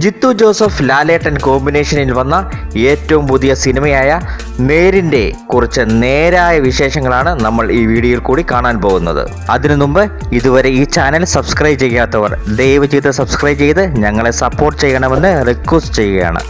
Jithu Joseph ലാലേട്ടൻ കോമ്പിനേഷനിൽ വന്ന ഏറ്റവും പുതിയ സിനിമയായ നേരിന്റെ കുറച്ച് നേരായ വിശേഷങ്ങളാണ് നമ്മൾ ഈ വീഡിയോയിൽ കൂടി കാണാൻ പോകുന്നത്. അതിനു മുമ്പ് ഇതുവരെ ഈ ചാനൽ സബ്സ്ക്രൈബ് ചെയ്യാത്തവർ ദയവ് ചെയ്ത് സബ്സ്ക്രൈബ് ചെയ്ത് ഞങ്ങളെ സപ്പോർട്ട് ചെയ്യണമെന്ന് റിക്വസ്റ്റ് ചെയ്യുകയാണ്.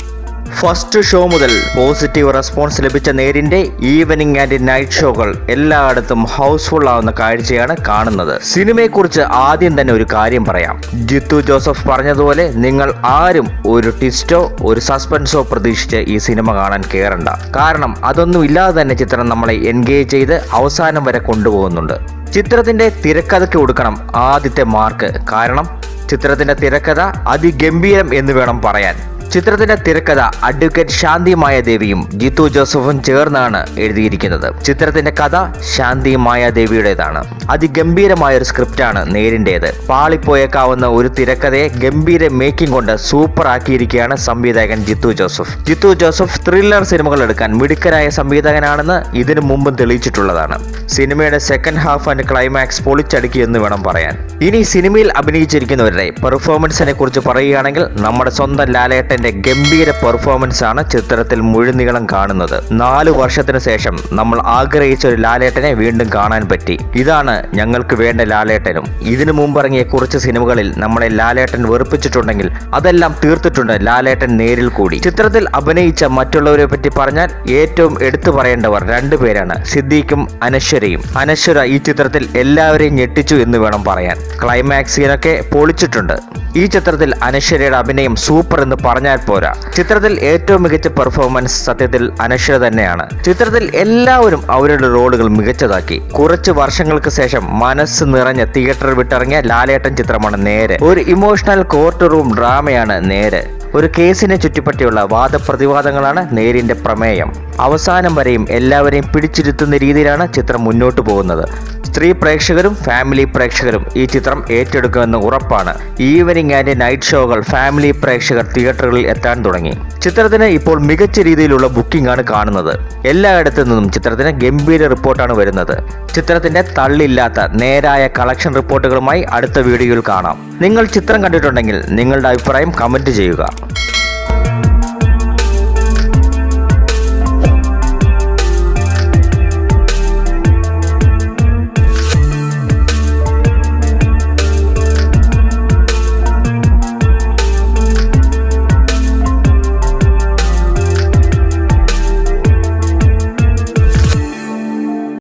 ഫസ്റ്റ് ഷോ മുതൽ പോസിറ്റീവ് റെസ്പോൺസ് ലഭിച്ച നേരിന്റെ ഈവനിങ് ആൻഡ് നൈറ്റ് ഷോകൾ എല്ലായിടത്തും ഹൗസ്ഫുൾ ആവുന്ന കാഴ്ചയാണ് കാണുന്നത്. സിനിമയെക്കുറിച്ച് ആദ്യം തന്നെ ഒരു കാര്യം പറയാം. ജിത്തു ജോസഫ് പറഞ്ഞതുപോലെ നിങ്ങൾ ആരും ഒരു ട്വിസ്റ്റോ ഒരു സസ്പെൻസോ പ്രതീക്ഷിച്ച് ഈ സിനിമ കാണാൻ കയറണ്ട കാരണം അതൊന്നും ഇല്ലാതെ തന്നെ ചിത്രം നമ്മളെ എൻഗേജ് ചെയ്ത് അവസാനം വരെ കൊണ്ടുപോകുന്നുണ്ട്. ചിത്രത്തിന്റെ തിരക്കഥയ്ക്ക് കൊടുക്കണം ആദ്യത്തെ മാർക്ക്. കാരണം ചിത്രത്തിന്റെ തിരക്കഥ അതിഗംഭീരം എന്ന് വേണം പറയാൻ. ചിത്രത്തിന്റെ തിരക്കഥ അഡ്വക്കേറ്റ് ശാന്തി മായാദേവിയും ജിത്തു ജോസഫും ചേർന്നാണ് എഴുതിയിരിക്കുന്നത്. ചിത്രത്തിന്റെ കഥ ശാന്തി മായാദേവിയുടേതാണ്. അതിഗംഭീരമായ ഒരു സ്ക്രിപ്റ്റാണ് നേരിന്റേത്. പാളിപ്പോയേക്കാവുന്ന ഒരു തിരക്കഥയെ ഗംഭീര മേക്കിംഗ് കൊണ്ട് സൂപ്പർ ആക്കിയിരിക്കുകയാണ് സംവിധായകൻ Jeethu Joseph. Jeethu Joseph thriller സിനിമകൾ എടുക്കാൻ മിടുക്കരായ സംവിധായകനാണെന്ന് ഇതിനു മുമ്പും തെളിയിച്ചിട്ടുള്ളതാണ്. സിനിമയുടെ സെക്കൻഡ് ഹാഫ് ആൻഡ് ക്ലൈമാക്സ് പൊളിച്ചടുക്കി എന്ന് വേണം പറയാൻ. ഇനി സിനിമയിൽ അഭിനയിച്ചിരിക്കുന്നവരുടെ പെർഫോമൻസിനെ കുറിച്ച് പറയുകയാണെങ്കിൽ നമ്മുടെ സ്വന്തം ലാലേട്ടന്റെ ഗംഭീര പെർഫോമൻസ് ആണ് ചിത്രത്തിൽ മുഴുനീളം കാണുന്നത്. നാല് വർഷത്തിന് ശേഷം നമ്മൾ ആഗ്രഹിച്ച ഒരു ലാലേട്ടനെ വീണ്ടും കാണാൻ പറ്റി. ഇതാണ് ഞങ്ങൾക്ക് വേണ്ട ലാലേട്ടനും. ഇതിനു മുമ്പ് ഇറങ്ങിയ കുറച്ച് സിനിമകളിൽ നമ്മളെ ലാലേട്ടൻ വെറുപ്പിച്ചിട്ടുണ്ടെങ്കിൽ അതെല്ലാം തീർത്തിട്ടുണ്ട് ലാലേട്ടൻ നേരിൽ കൂടി. ചിത്രത്തിൽ അഭിനയിച്ച മറ്റുള്ളവരെ പറ്റി പറഞ്ഞാൽ ഏറ്റവും എടുത്തു പറയേണ്ടവർ രണ്ടുപേരാണ് സിദ്ദീഖും അനശ്വരയും. അനശ്വര ഈ ചിത്രത്തിൽ എല്ലാവരെയും ഞെട്ടിച്ചു എന്ന് വേണം പറയാൻ. ക്ലൈമാക്സിനൊക്കെ പൊളിച്ചിട്ടുണ്ട്. ഈ ചിത്രത്തിൽ അനശ്വരയുടെ അഭിനയം സൂപ്പർ എന്ന് പറഞ്ഞാൽ പോരാ. ചിത്രത്തിൽ ഏറ്റവും മികച്ച പെർഫോമൻസ് സത്യത്തിൽ അനശ്വര തന്നെയാണ്. ചിത്രത്തിൽ എല്ലാവരും അവരുടെ റോളുകൾ മികച്ചതാക്കി. കുറച്ച് വർഷങ്ങൾക്ക് ശേഷം മനസ്സ് നിറഞ്ഞ തിയേറ്റർ വിട്ടിറങ്ങിയ ലാലേട്ടൻ ചിത്രമാണ് നേരെ. ഒരു ഇമോഷണൽ കോർട്ട് റൂം ഡ്രാമയാണ് നേരെ. ഒരു കേസിനെ ചുറ്റിപ്പറ്റിയുള്ള വാദപ്രതിവാദങ്ങളാണ് നേരിന്റെ പ്രമേയം. അവസാനം വരെയും എല്ലാവരെയും പിടിച്ചിരുത്തുന്ന രീതിയിലാണ് ചിത്രം മുന്നോട്ടു പോകുന്നത്. സ്ത്രീ പ്രേക്ഷകരും ഫാമിലി പ്രേക്ഷകരും ഈ ചിത്രം ഏറ്റെടുക്കുമെന്ന് ഉറപ്പാണ്. ഈവനിംഗ് ആൻഡ് നൈറ്റ് ഷോകൾ ഫാമിലി പ്രേക്ഷകർ തിയേറ്ററുകളിൽ എത്താൻ തുടങ്ങി. ചിത്രത്തിന് ഇപ്പോൾ മികച്ച രീതിയിലുള്ള ബുക്കിംഗ് ആണ് കാണുന്നത്. എല്ലായിടത്തു നിന്നും ചിത്രത്തിന് ഗംഭീര റിപ്പോർട്ടാണ് വരുന്നത്. ചിത്രത്തിന്റെ തള്ളില്ലാത്ത നേരായ കളക്ഷൻ റിപ്പോർട്ടുകളുമായി അടുത്ത വീഡിയോയിൽ കാണാം. നിങ്ങൾ ചിത്രം കണ്ടിട്ടുണ്ടെങ്കിൽ നിങ്ങളുടെ അഭിപ്രായം കമന്റ് ചെയ്യുക.